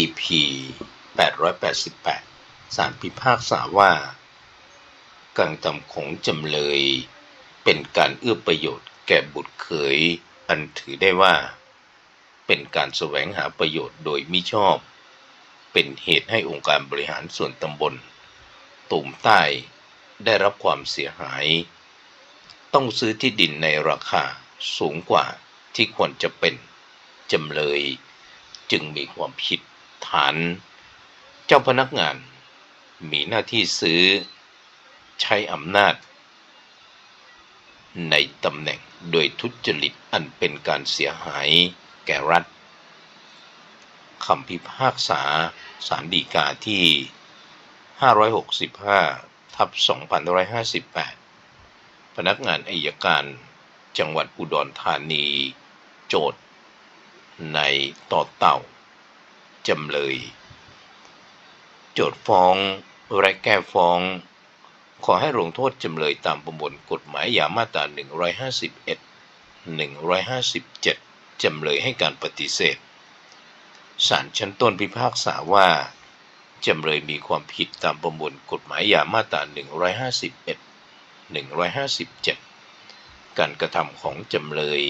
EP 888สารพิพากษาว่า การทำของจำเลย เป็นการเอื้อประโยชน์แก่บุตรเขย อันถือได้ว่า เป็นการแสวงหาประโยชน์โดยมิชอบ เป็นเหตุให้องค์การบริหารส่วนตำบลตุ่มใต้ได้รับความเสียหาย ต้องซื้อที่ดินในราคาสูงกว่าที่ควรจะเป็นจำเลยจึงมีความผิด ฐาน เจ้าพนักงาน มีหน้าที่ซื้อ ใช้อำนาจ ในตำแหน่งโดยทุจริตอันเป็นการเสียหายแก่รัฐคำพิพากษาสารดีกาที่ 565 ทับ 2558 พนักงานอายการจังหวัดอุดรธานี โจทย์ในต่อเต่า จำเลย โจทฟ้องและแก้ฟ้อง ขอให้ลงโทษจำเลยตามประมวลกฎหมายยามาตรา 151 157 จำเลยให้การปฏิเสธศาลชั้นต้นพิพากษาว่า จำเลยมีความผิดตามประมวลกฎหมายยามาตรา 151 157 การกระทำของจำเลย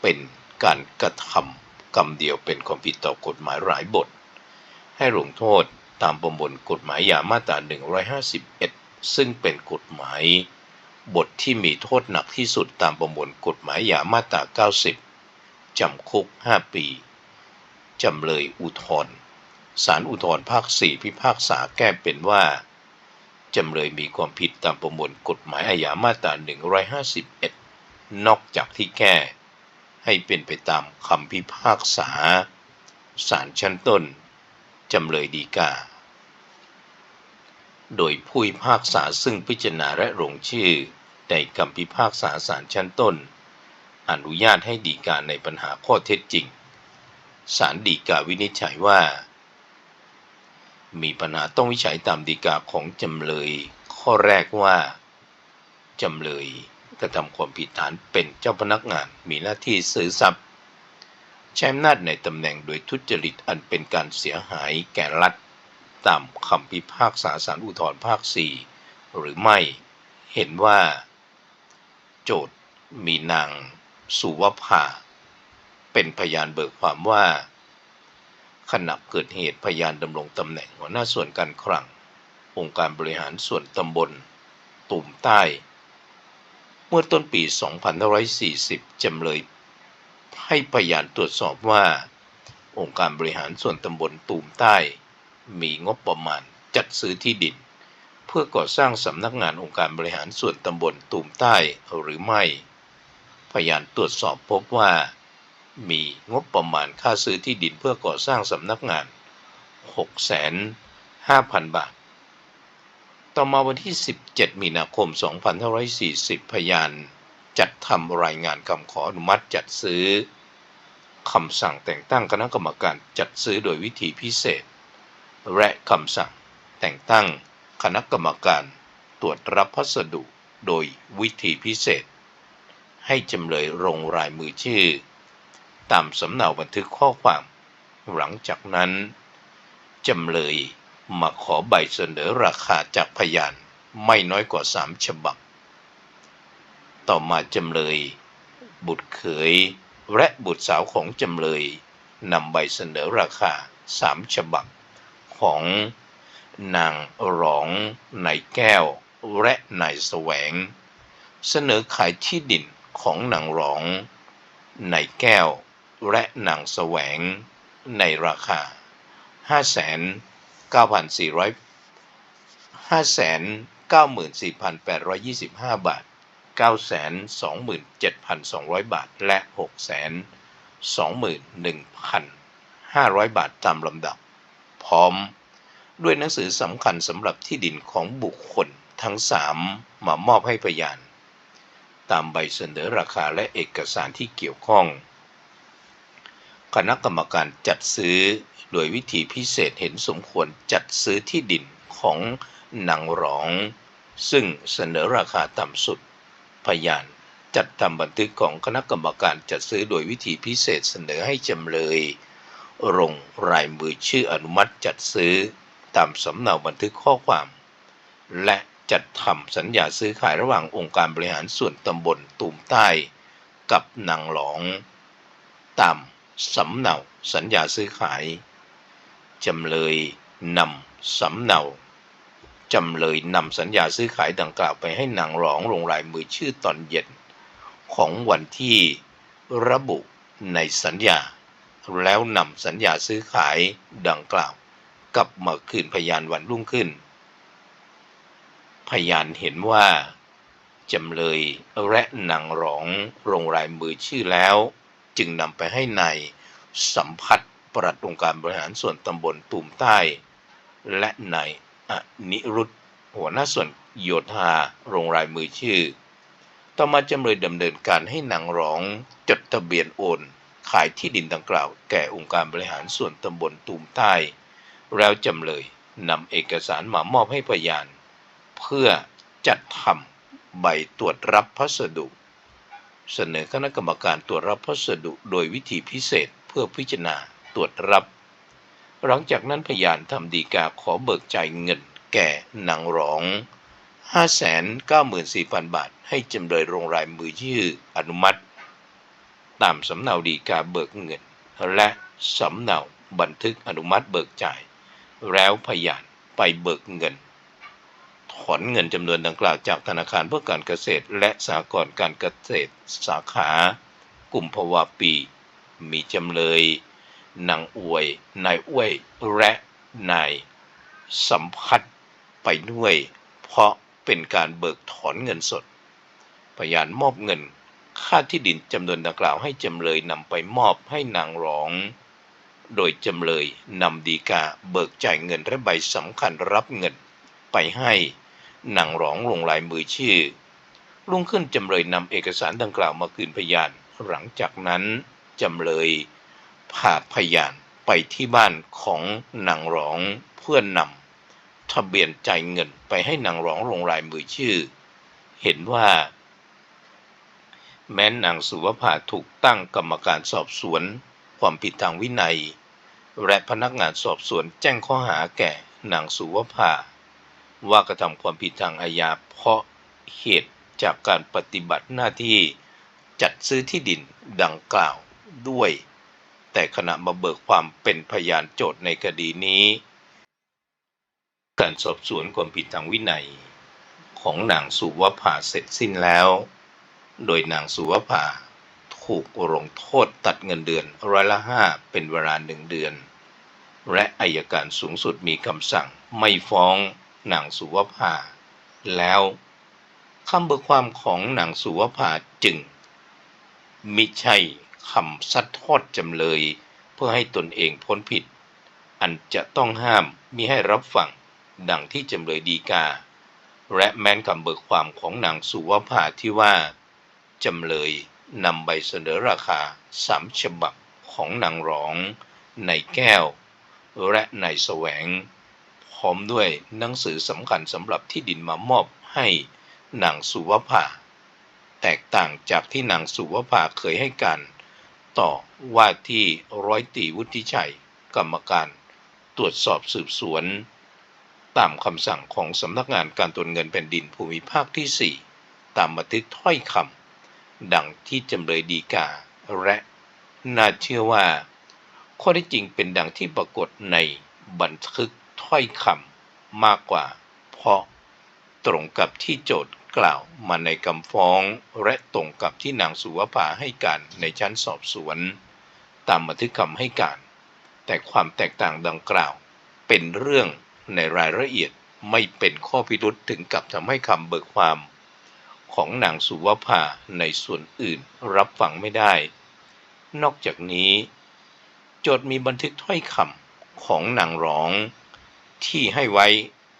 เป็นการกระทำ กรรมเดียวเป็นความผิดต่อกฎหมายหลายบท ให้ลงโทษตามประมวลกฎหมายยามาตรา 151 ซึ่งเป็นกฎหมาย บทที่มีโทษหนักที่สุดตามประมวลกฎหมายยามาตรา 90 จำคุก 5 ปี จำเลยอุทธรณ์ศาลอุทธรณ์ภาค 4 พิพากษาแก้เป็นว่า จำเลยมีความผิดตามประมวลกฎหมายอาญามาตรา 151 นอกจากที่แก้ ให้เป็นไปตามคำพิพากษาศาลชั้นต้น จำเลยดีกา โดยผู้พิพากษาซึ่งพิจารณาและลงชื่อในคำพิพากษาศาลชั้นต้น อนุญาตให้ดีกาในปัญหาข้อเท็จจริงศาลฎีกาวินิจฉัยว่า มีปัญหาต้องวิจัยตามฎีกาของจำเลย ข้อแรกว่า จำเลย กระทำความผิดฐานเป็นเจ้าพนักงานมีหน้าที่ซื้อทรัพย์ ใช้อำนาจในตำแหน่งโดยทุจริตอันเป็นการเสียหายแก่รัฐ ตามคำพิพากษาศาลอุทธรภาค 4 หรือไม่ เห็นว่า โจทย์มีนางสุวภาเป็นพยานเบิกความว่าขณะเกิดเหตุพยานดำรงตำแหน่งหัวหน้าส่วนการคลัง องค์การบริหารส่วนตำบลตุ่มใต้ เมื่อต้นปี 2540 จำเลยให้พยานตรวจสอบว่า องค์การบริหารส่วนตำบลตูมใต้ มีงบประมาณจัดซื้อที่ดิน เพื่อก่อสร้างสำนักงานองค์การบริหารส่วนตำบลตูมใต้หรือไม่ พยานตรวจสอบพบว่า มีงบประมาณค่าซื้อที่ดินเพื่อก่อสร้างสำนักงาน 65,000 บาท ต่อมาวันที่ 17 มีนาคม 2540 พยานจัดทำรายงานคำขออนุมัติจัดซื้อคำสั่งแต่งตั้งคณะกรรมการจัดซื้อโดยวิธีพิเศษ และคำสั่งแต่งตั้งคณะกรรมการตรวจรับพัสดุโดยวิธีพิเศษ ให้จำเลยลงรายมือชื่อ ตามสำเนาบันทึกข้อความ หลังจากนั้นจำเลย มาขอใบเสนอราคาจากพยานไม่น้อยกว่าสามฉบับ ต่อมาจำเลย บุตรเขยและบุตรสาวของจำเลยนำใบเสนอราคาสามฉบับ ของนางหลองนายแก้ว และนายแสวง เสนอขายที่ดินของนางหลองนายแก้ว และนางแสวง ในราคา5 9 4 0 9,459,4825 บาท 927,200 บาท และ 621,500 บาทตามลำดับ พร้อมด้วยหนังสือสำคัญสำหรับที่ดินของบุคคลทั้งสามมามอบให้พยาน ตามใบเสนอราคาและเอกสารที่เกี่ยวข้อง คณะกรรมการจัดซื้อ โดยวิธีพิเศษเห็นสมควรจัดซื้อที่ดินของนางหลอง ซึ่งเสนอราคาต่ำสุด พยานจัดทำบันทึกของคณะกรรมการจัดซื้อโดยวิธีพิเศษเสนอให้จำเลยลงรายมือชื่ออนุมัติจัดซื้อตามสำเนาบันทึกข้อความ และจัดทำสัญญาซื้อขายระหว่างองค์การบริหารส่วนตำบลตูมใต้ กับนางหลอง ตาม สำเนาสัญญาซื้อขาย จำเลยนำสำเนาจำเลยนำสัญญาซื้อขายดังกล่าวไปให้นางหลองลงลายมือชื่อตอนเย็น ของวันที่ระบุในสัญญา แล้วนำสัญญาซื้อขายดังกล่าว กลับมาคืนพยานวันรุ่งขึ้น พยานเห็นว่าจำเลยและนางหลองลงลายมือชื่อแล้ว จึงนำไปให้ในายสัมผัสปลัดองค์การบริหารส่วนตำบลตูมใต้ และนายอนิรุตหัวหน้าส่วนโยธาลงลายมือชื่อ ต่อมาจำเลยดำเนินการให้นางร้องจดทะเบียนโอน ขายที่ดินดังกล่าว แก่องค์การบริหารส่วนตำบลตูมใต้ แล้วจำเลยนำเอกสารมามอบให้พยาน เพื่อจัดทำใบตรวจรับพัสดุ เสนอคณะกรรมการตรวจรับพัสดุโดยวิธีพิเศษเพื่อพิจารณาตรวจรับ หลังจากนั้นพยานทำดีกาขอเบิกจ่ายเงินแก่นางร้อง 594,000 บาท ให้จำเลยลงรายมือชื่ออนุมัติ ตามสำเนาดีกาเบิกเงิน และสำเนาบันทึกอนุมัติเบิกจ่าย แล้วพยานไปเบิกเงิน ถอนเงินจำนวนดังกล่าวจากธนาคารเพื่อการเกษตร และสหกรณ์การเกษตรสาขากลุ่มภวาปี มีจำเลยนางอวย นายอ้วย และนายสัมพัทธ์ไปด้วย เพราะเป็นการเบิกถอนเงินสด พยานมอบเงิน ค่าที่ดินจำนวนดังกล่าวให้จำเลยนำไปมอบให้นางรอง โดยจำเลยนำดีกาเบิกจ่ายเงินและใบสำคัญรับเงินไปให้ นางร้องลงลายมือชื่อ ลุงขึ้นจำเลยนำเอกสารดังกล่าวมาคืนพยาน หลังจากนั้นจำเลยพาพยานไปที่บ้านของนางร้องเพื่อนนำทะเบียนจ่ายเงินไปให้นางร้องลงลายมือชื่อ เห็นว่า แม้นางสุวภาถูกตั้งกรรมการสอบสวน ความผิดทางวินัย และพนักงานสอบสวนแจ้งข้อหาแก่นางสุวภา ว่ากระทำความผิดทางอาญาเพราะเหตุจากการปฏิบัติหน้าที่จัดซื้อที่ดินดังกล่าวด้วย แต่ขณะมาเบิกความเป็นพยานโจทย์ในคดีนี้ การสอบสวนความผิดทางวินัย ของนางสุวภาเสร็จสิ้นแล้ว โดยนางสุวภาถูกลงโทษตัดเงินเดือนร้อยละห้าเป็นเวลาหนึ่งเดือน และอายการสูงสุดมีคำสั่งไม่ฟ้อง นางสุวภา แล้วคำเบิกความของนางสุวภาจึง มิใช่คำซัดทอดจำเลย เพื่อให้ตนเองพ้นผิด อันจะต้องห้ามมิให้รับฟังดังที่จำเลยดีกา และแม้นคำเบิกความของนางสุวภาที่ว่าจำเลยนำใบเสนอราคาสามฉบับของนางร้อง ในแก้ว และในแสวง พร้อมด้วยหนังสือสำคัญสำหรับที่ดินมามอบให้นางสุวภา แตกต่างจากที่นางสุวภาเคยให้การ ต่อว่าที่ร้อยตีวุฒิชัย กรรมการตรวจสอบสืบสวน ตามคำสั่งของสำนักงานการตรวจเงินแผ่นดินภูมิภาคที่ 4 ตามบันทึกถ้อยคำดังที่จำเลยดีกา และน่าเชื่อว่า ข้อเท็จจริงเป็นดังที่ปรากฏในบันทึก ถ้อยคำมากกว่า เพราะตรงกับที่โจทย์กล่าวมาในคำฟ้อง และตรงกับที่นางสุวภาให้การในชั้นสอบสวน ตามบันทึกคำให้การ แต่ความแตกต่างดังกล่าว เป็นเรื่องในรายละเอียดไม่เป็นข้อพิรุษถึงกับทำให้คำเบิกความ ของนางสุวภาในส่วนอื่นรับฟังไม่ได้ นอกจากนี้ โจทย์มีบันทึกถ้อยคำของนางร้อง ที่ให้ไว้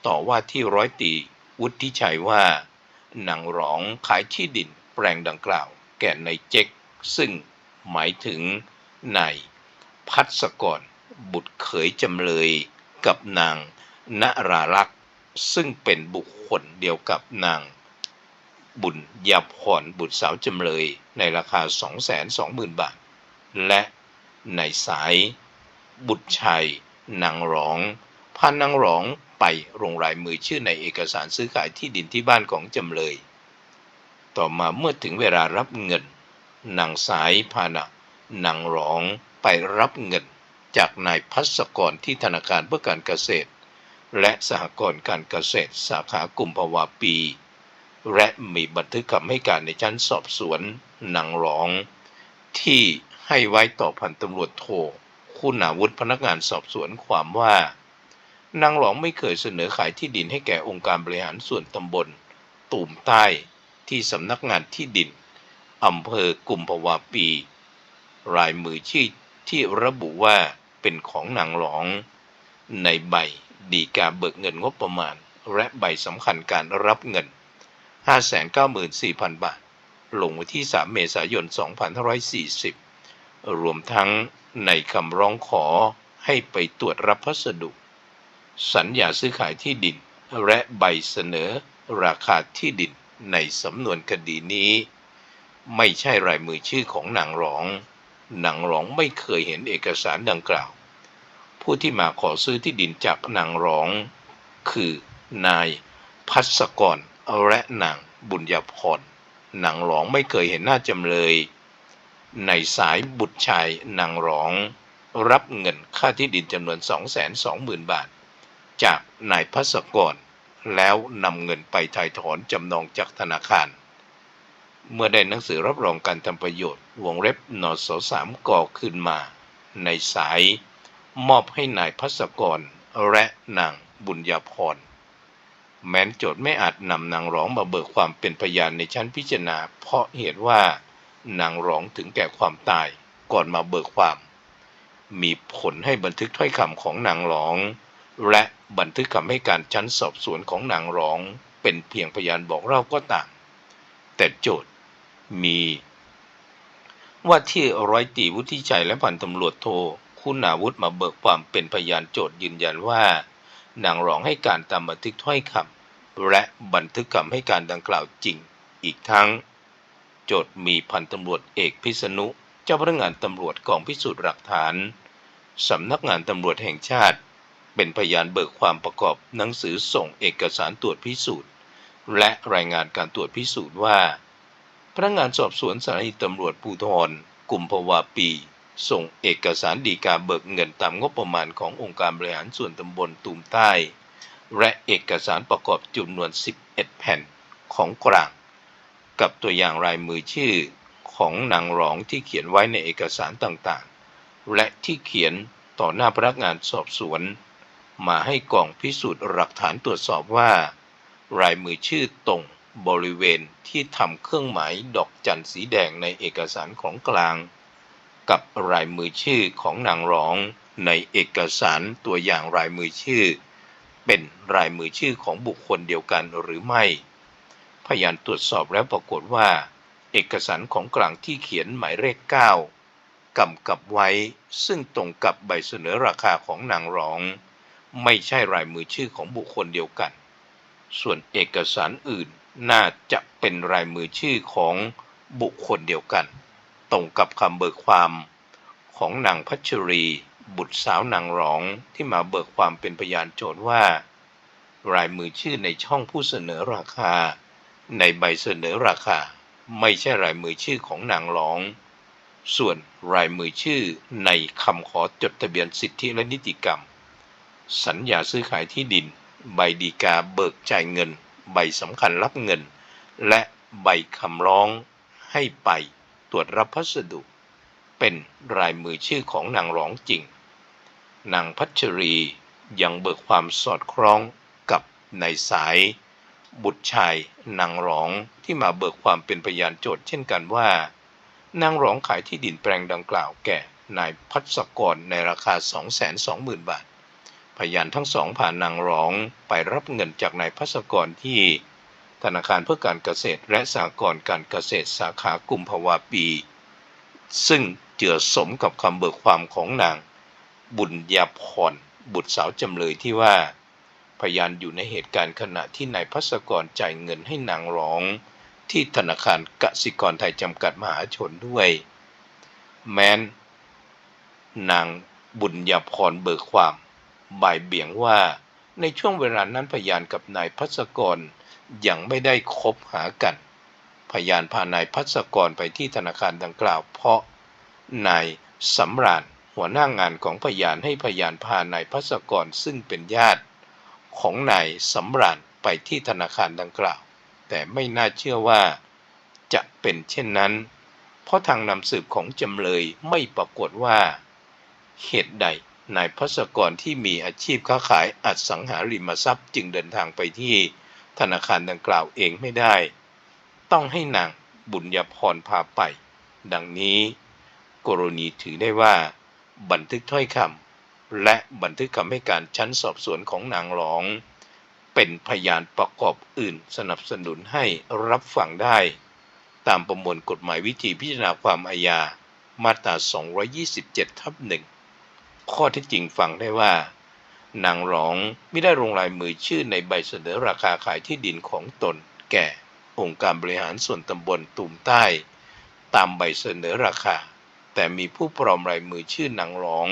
ต่อว่าที่ร้อยตีวุฒิชัยว่านางร้องขายที่ดินแปลงดังกล่าว แก่ในเจ๊กซึ่งหมายถึงนายพัศกรบุตรเขยจำเลยกับนางณราลักษ์ซึ่งเป็นบุคคลเดียวกับนาง บุญยาพรบุตรสาวจำเลยในราคา 220,000 บาท และในสายบุตรชัยนางร้อง พานางร้องไปลงรายมือชื่อในเอกสารซื้อขายที่ดินที่บ้านของจำเลย ต่อมาเมื่อถึงเวลารับเงินนางสายพานะนางร้องไปรับเงินจากนายพัศกรที่ธนาคารเพื่อการเกษตร และสหกรณ์การเกษตร สาขากุมภาวาปี และมีบันทึกคำให้การในชั้นสอบสวนนางร้อง ที่ให้ไว้ต่อพันตำรวจโทคุณาวุฒิพนักงานสอบสวนความว่า นางหลองไม่เคยเสนอขายที่ดินให้แก่องค์การบริหารส่วนตำบลตูมใต้ที่สำนักงานที่ดินอำเภอกุมภาวาปี รายมือชื่อที่ระบุว่าเป็นของนางหลอง ในใบดีกาเบิกเงินงบประมาณ และใบสำคัญการรับเงิน 594,000 บาท ลงวันที่ 3 เมษายน 2540 รวมทั้งในคำร้องขอให้ไปตรวจรับพัสดุ สัญญาซื้อขายที่ดิน และใบเสนอราคาที่ดินในสำนวนคดีนี้ ไม่ใช่รายมือชื่อของนางรอง นางรองไม่เคยเห็นเอกสารดังกล่าว ผู้ที่มาขอซื้อที่ดินจากนางรอง คือนายพัศกรและนางบุญญาพรนางรองไม่เคยเห็นหน้าจำเลย ในสายบุตรชายนางรอง รับเงินค่าที่ดินจำนวน 220,000 บาท จากนายพัศกร แล้วนำเงินไปถ่ายถอนจำนองจากธนาคาร เมื่อได้หนังสือรับรองการทำประโยชน์ วงเล็บนสสามก่อขึ้นมา ในสายมอบให้นายพัศกร และนางบุญญาพร แม้นโจทย์ไม่อาจนำนางร้องมาเบิกความเป็นพยานในชั้นพิจารณา เพราะเหตุว่านางร้องถึงแก่ความตายก่อนมาเบิกความ มีผลให้บันทึกถ้อยคำของนางร้อง และ บันทึกคำให้การชั้นสอบสวนของนางร้องเป็นเพียงพยานบอกเล่าก็ตาม แต่โจทย์มี ว่าที่ร้อยตีวุฒิชัยและพันตำรวจโทคุณาวุธมาเบิกความเป็นพยานโจทย์ยืนยันว่า นางร้องให้การตามบันทึกถ้อยคำและบันทึกคำให้การดังกล่าวจริง อีกทั้ง โจทย์มีพันตำรวจเอกพิษณุเจ้าพนักงานตำรวจกองพิสูจน์หลักฐานสำนักงานตำรวจแห่งชาติ เป็นพยานเบิกความประกอบหนังสือส่งเอกสารตรวจพิสูจน์ และรายงานการตรวจพิสูจน์ว่า พนักงานสอบสวนสถานีตำรวจภูธรกุมภาวาปี ส่งเอกสารดีกาเบิกเงินตามงบประมาณขององค์การบริหารส่วนตำบลตูมใต้ และเอกสารประกอบจำนวน 11 แผ่นของกลาง กับตัวอย่างรายมือชื่อของนางรองที่เขียนไว้ในเอกสารต่างๆ และที่เขียนต่อหน้าพนักงานสอบสวน มาให้กองพิสูจน์หลักฐานตรวจสอบว่า รายมือชื่อตรงบริเวณที่ทำเครื่องหมายดอกจันสีแดงในเอกสารของกลาง กับรายมือชื่อของนางรองในเอกสารตัวอย่างรายมือชื่อ เป็นรายมือชื่อของบุคคลเดียวกันหรือไม่ พยานตรวจสอบแล้วปรากฏว่า เอกสารของกลางที่เขียนหมายเลข9กำกับไว้ซึ่งตรงกับใบเสนอราคาของนางรอง ไม่ใช่รายมือชื่อของบุคคลเดียวกัน ส่วนเอกสารอื่นน่าจะเป็นรายมือชื่อของบุคคลเดียวกัน ตรงกับคำเบิกความของนางพัชรี บุตรสาวนางรองที่มาเบิกความเป็นพยานโจทย์ว่า รายมือชื่อในช่องผู้เสนอราคา ในใบเสนอราคา ไม่ใช่รายมือชื่อของนางรอง ส่วนรายมือชื่อในคำขอจดทะเบียนสิทธิและนิติกรรม สัญญาซื้อขายที่ดิน ใบดีกาเบิกจ่ายเงิน ใบสำคัญรับเงิน และใบคำร้องให้ไปตรวจรับพัสดุ เป็นรายมือชื่อของนางร้องจริง นางพัชรียังเบิกความสอดคล้องกับในสาย บุตรชายนางร้องที่มาเบิกความเป็นพยานโจทย์เช่นกันว่านางร้องขายที่ดินแปลงดังกล่าวแก่นายพัศกรในราคา 220,000 บาท พยานทั้งสองผ่านนางร้องไปรับเงินจากนายพัศกรที่ ธนาคารเพื่อการเกษตรและสหกรณ์การเกษตรสาขากุมภาวาปี ซึ่งเจือสมกับคำเบิกความของนาง บุญญาพรบุตรสาวจำเลยที่ว่า พยานอยู่ในเหตุการณ์ขณะที่นายพัศกรจ่ายเงินให้นางร้อง ที่ธนาคารกสิกรไทยจำกัดมหาชนด้วย แม้น นางบุญญาพรเบิกความ บ่ายเบี่ยงว่าในช่วงเวลานั้นพยานกับนายพัศกรยังไม่ได้คบหากัน พยานพานายพัศกรไปที่ธนาคารดังกล่าว เพราะนายสำราญหัวหน้างานของพยานให้พยานพานายพัศกรซึ่งเป็นญาติ ของนายสำราญไปที่ธนาคารดังกล่าว แต่ไม่น่าเชื่อว่าจะเป็นเช่นนั้น เพราะทางนำสืบของจำเลยไม่ปรากฏว่า เหตุใด นายพัศกรที่มีอาชีพค้าขายอสังหาริมทรัพย์จึงเดินทางไปที่ธนาคารดังกล่าวเองไม่ได้ ต้องให้นางบุญญาพรพาไป ดังนี้ กรณีถือได้ว่า บันทึกถ้อยคำและบันทึกคำให้การชั้นสอบสวนของนางหลอง เป็นพยานประกอบอื่นสนับสนุนให้รับฟังได้ ตามประมวลกฎหมายวิธีพิจารณาความอาญามาตรา 227 ทับหนึ่ง ข้อที่จริงฟังได้ว่า นางหลองไม่ได้ลงลายมือชื่อในใบเสนอราคาขายที่ดินของตน แก่องค์การบริหารส่วนตำบลตุ่มใต้ ตามใบเสนอราคา แต่มีผู้ปลอมลายมือชื่อนางหลอง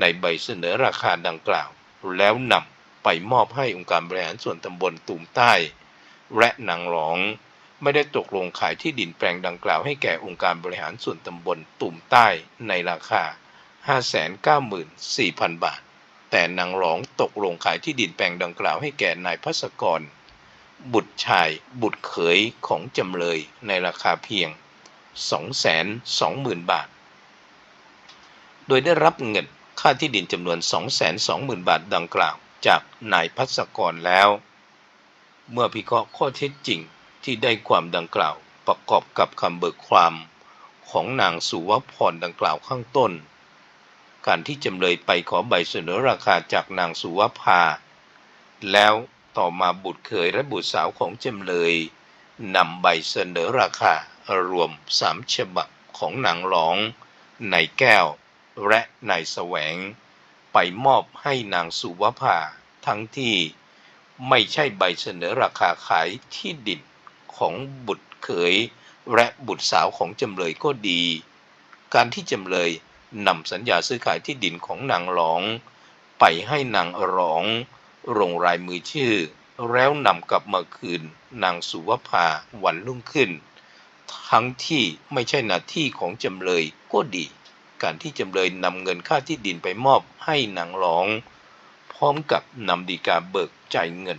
ในใบเสนอราคาดังกล่าว แล้วนำไปมอบให้องค์การบริหารส่วนตำบลตุ่มใต้ และนางหลองไม่ได้ตกลงขายที่ดินแปลงดังกล่าวให้แก่องค์การบริหารส่วนตำบลตุ่มใต้ในราคา 594,000 บาท แต่นางหลองตกลงขายที่ดินแปลงดังกล่าวให้แก่นายพัศกร บุตรชายบุตรเขยของจำเลยในราคาเพียง 220,000 บาท โดยได้รับเงินค่าที่ดินจำนวน 220,000 บาทดังกล่าวจากนายพัศกรแล้ว เมื่อพิเคราะห์ข้อเท็จจริงที่ได้ความดังกล่าวประกอบกับคำเบิกความของนางสุวพรดังกล่าวข้างต้น การที่จำเลยไปขอใบเสนอราคาจากนางสุวภา แล้วต่อมาบุตรเขยและบุตรสาวของจำเลยนำใบเสนอราคารวมสามฉบับของนางหลองนายแก้ว และนายแสวง ไปมอบให้นางสุวภา ทั้งที่ไม่ใช่ใบเสนอราคาขายที่ดินของบุตรเขยและบุตรสาวของจำเลยก็ดี การที่จำเลย นำสัญญาซื้อขายที่ดินของนางหลอง ไปให้นางหลองลงรายมือชื่อ แล้วนำกลับมาคืนนางสุวภาวันรุ่งขึ้น ทั้งที่ไม่ใช่หน้าที่ของจำเลยก็ดี การที่จำเลยนำเงินค่าที่ดินไปมอบให้นางหลอง พร้อมกับนำดีกาเบิกจ่ายเงิน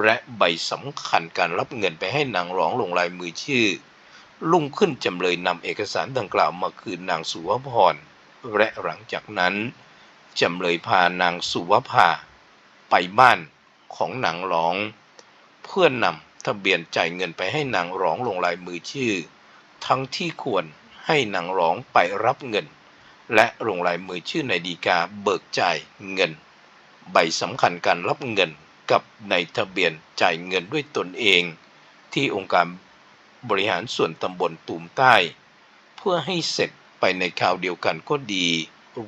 และใบสำคัญการรับเงินไปให้นางหลองลงลายมือชื่อลุ่งขึ้นจำเลยนำเอกสารดังกล่าวมาคืนนางสุวพร และหลังจากนั้นจำเลยพานางสุวภาไปบ้านของนางหลอง เพื่อนำทะเบียนจ่ายเงินไปให้นางหลองลงลายมือชื่อ ทั้งที่ควรให้นางหลองไปรับเงิน และลงลายมือชื่อในดีกาเบิกจ่ายเงิน ใบสำคัญการรับเงินกับในทะเบียนจ่ายเงินด้วยตนเอง ที่องค์การบริหารส่วนตำบลตูมใต้ เพื่อให้เสร็จ ไปในคราวเดียวกันก็ดี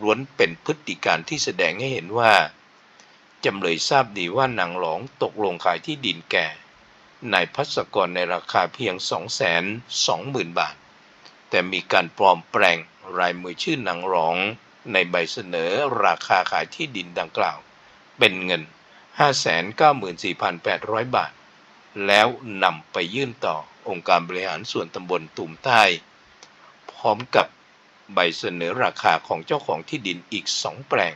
ล้วนเป็นพฤติการที่แสดงให้เห็นว่า จำเลยทราบดีว่านางหลองตกลงขายที่ดินแก่นายพัศกรในราคาเพียง 220,000 บาท แต่มีการปลอมแปลงรายมือชื่อนางหลอง ในใบเสนอราคาขายที่ดินดังกล่าว เป็นเงิน 594,800 บาท แล้วนำไปยื่นต่อองค์การบริหารส่วนตำบลตุ่มใต้ พร้อมกับ ใบเสนอราคาของเจ้าของที่ดินอีกสองแปลง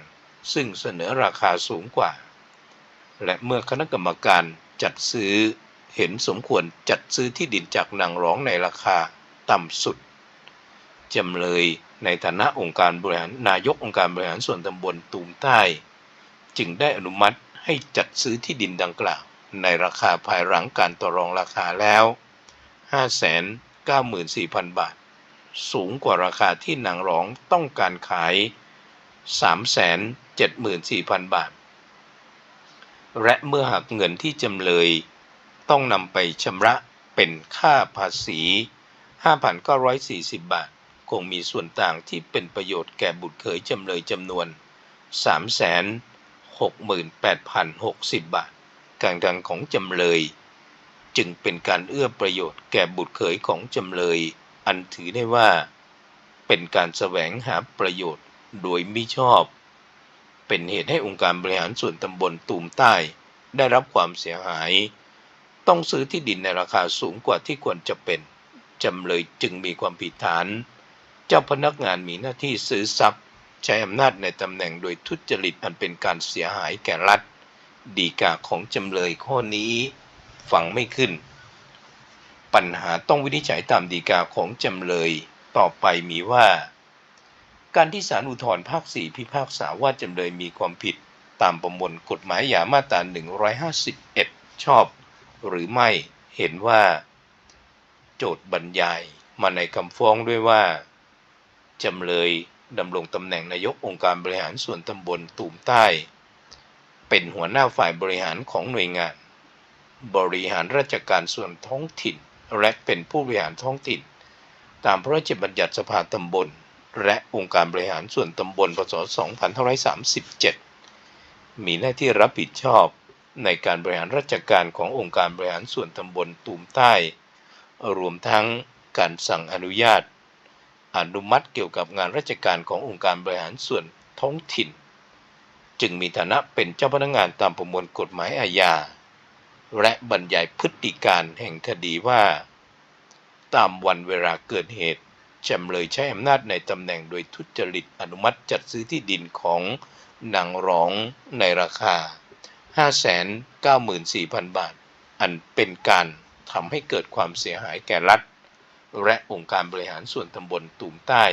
ซึ่งเสนอราคาสูงกว่า และเมื่อคณะกรรมการจัดซื้อเห็นสมควรจัดซื้อที่ดินจากนางร้องในราคาต่ำสุด จำเลยในฐานะองค์การบริหารนายกองค์การบริหารส่วนตำบลตูมใต้ จึงได้อนุมัติให้จัดซื้อที่ดินดังกล่าว ในราคาภายหลังการต่อรองราคาแล้ว 594,000 บาท สูงกว่าราคาที่นางร้องต้องการขาย 374,000 บาท และเมื่อหักเงินที่จำเลยต้องนำไปชำระเป็นค่าภาษี 5,940 บาท คงมีส่วนต่างที่เป็นประโยชน์แก่บุตรเขยจำเลยจำนวน 368,060 บาท การดังของจำเลย จึงเป็นการเอื้อประโยชน์แก่บุตรเขยของจำเลย อันถือได้ว่า เป็นการแสวงหาประโยชน์โดยมิชอบ เป็นเหตุให้องค์การบริหารส่วนตำบลตูมใต้ ได้รับความเสียหาย ต้องซื้อที่ดินในราคาสูงกว่าที่ควรจะเป็น จำเลยจึงมีความผิดฐาน เจ้าพนักงานมีหน้าที่ซื้อทรัพย์ ใช้อำนาจในตำแหน่งโดยทุจริตอันเป็นการเสียหายแก่รัฐ ดีกาของจำเลยข้อนี้ฟังไม่ขึ้น ปัญหาต้องวินิจฉัยตามดีกาของจำเลย ต่อไปมีว่า การที่ศาลอุทธรภาค4พิพากษาว่าจำเลยมีความผิดตามประมวลกฎหมายยามาตรา151 ชอบ หรือไม่เห็นว่า โจทย์บรรยายมาในคำฟ้องด้วยว่า จำเลยดำรงตำแหน่งนายกองค์การบริหารส่วนตำบลตูมใต้ เป็นหัวหน้าฝ่ายบริหารของหน่วยงาน บริหารราชการส่วนท้องถิ่น และเป็นผู้บริหารท้องถิ่น ตามพระราชบัญญัติสภาตำบล และองค์การบริหารส่วนตำบลพศ2537 มีหน้าที่รับผิดชอบในการบริหารราชการขององค์การบริหารส่วนตำบลตูมใต้ รวมทั้งการสั่งอนุญาต อนุมัติเกี่ยวกับงานราชการขององค์การบริหารส่วนท้องถิ่น จึงมีฐานะเป็นเจ้าพนักงานตามประมวลกฎหมายอาญา และบรรยายพฤติการแห่งคดีว่า ตามวันเวลาเกิดเหตุจำเลยใช้อำนาจในตำแหน่งโดยทุจริตอนุมัติจัดซื้อที่ดินของนางร้องในราคา 594,000 บาท อันเป็นการทำให้เกิดความเสียหายแก่รัฐ และองค์การบริหารส่วนตำบลตูมใต้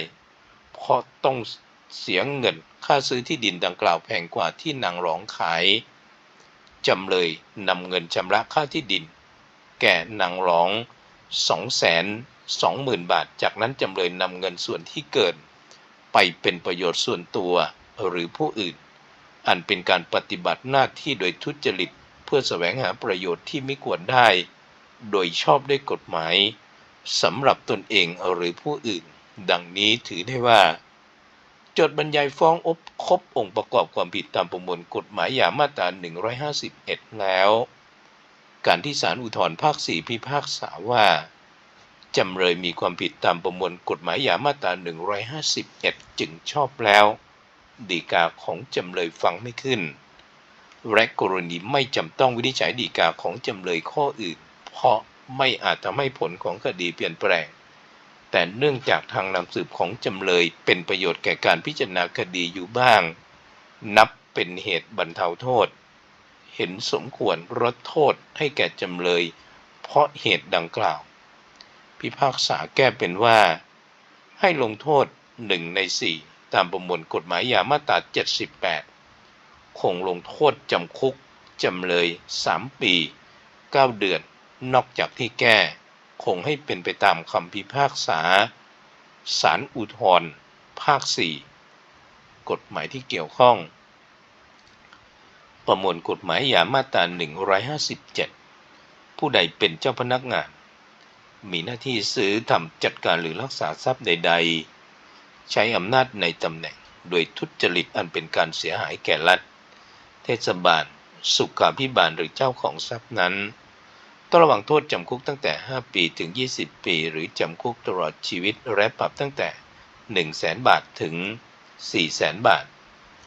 เพราะต้องเสียเงินค่าซื้อที่ดินดังกล่าวแพงกว่าที่นางร้องขาย จำเลยนำเงินชำระค่าที่ดิน แก่นางร้อง 220,000 บาท จากนั้นจำเลยนำเงินส่วนที่เกิน ไปเป็นประโยชน์ส่วนตัวหรือผู้อื่น อันเป็นการปฏิบัติหน้าที่โดยทุจริต เพื่อแสวงหาประโยชน์ที่ไม่ควรได้ โดยชอบด้วยกฎหมายสำหรับตนเองหรือผู้อื่น ดังนี้ถือได้ว่า จดบรรยายฟ้องอบครบองค์ประกอบความผิดตามประมวลกฎหมายยามาตรา 151 แล้ว การที่ศาลอุทธรณ์ภาค 4 พิพากษาว่า จำเลยมีความผิดตามประมวลกฎหมายยามาตรา 151 จึงชอบแล้วดีกาของจำเลยฟังไม่ขึ้น และกรณีไม่จำต้องวินิจฉัยดีกาของจำเลยข้ออื่น เพราะไม่อาจทำให้ผลของคดีเปลี่ยนแปลง แต่เนื่องจากทางนำสืบของจำเลยเป็นประโยชน์แก่การพิจารณาคดีอยู่บ้าง นับเป็นเหตุบรรเทาโทษ เห็นสมควรลดโทษให้แก่จำเลย เพราะเหตุดังกล่าว พิพากษาแก้เป็นว่า ให้ลงโทษหนึ่งในสี่ตามประมวลกฎหมายยามาตรา 78 คงลงโทษจำคุกจำเลย 3 ปี 9 เดือน นอกจากที่แก้ คงให้เป็นไปตามคำพิพากษาศาลอุทธรภาค 4 กฎหมายที่เกี่ยวข้อง ประมวลกฎหมายยามาตรา157 ผู้ใดเป็นเจ้าพนักงาน มีหน้าที่ซื้อทำจัดการหรือรักษาทรัพย์ใด ๆ ใช้อำนาจในตำแหน่งโดยทุจริตอันเป็นการเสียหายแก่รัฐ เทศบาล สุขาพิบาลหรือเจ้าของทรัพย์นั้น ต้องระวังโทษจำคุกตั้งแต่ 5 ปีถึง 20 ปี หรือจำคุกตลอดชีวิตและปรับตั้งแต่ 1 0 0 0 0แบาทถึง 4 0 0 0 0 0 บาท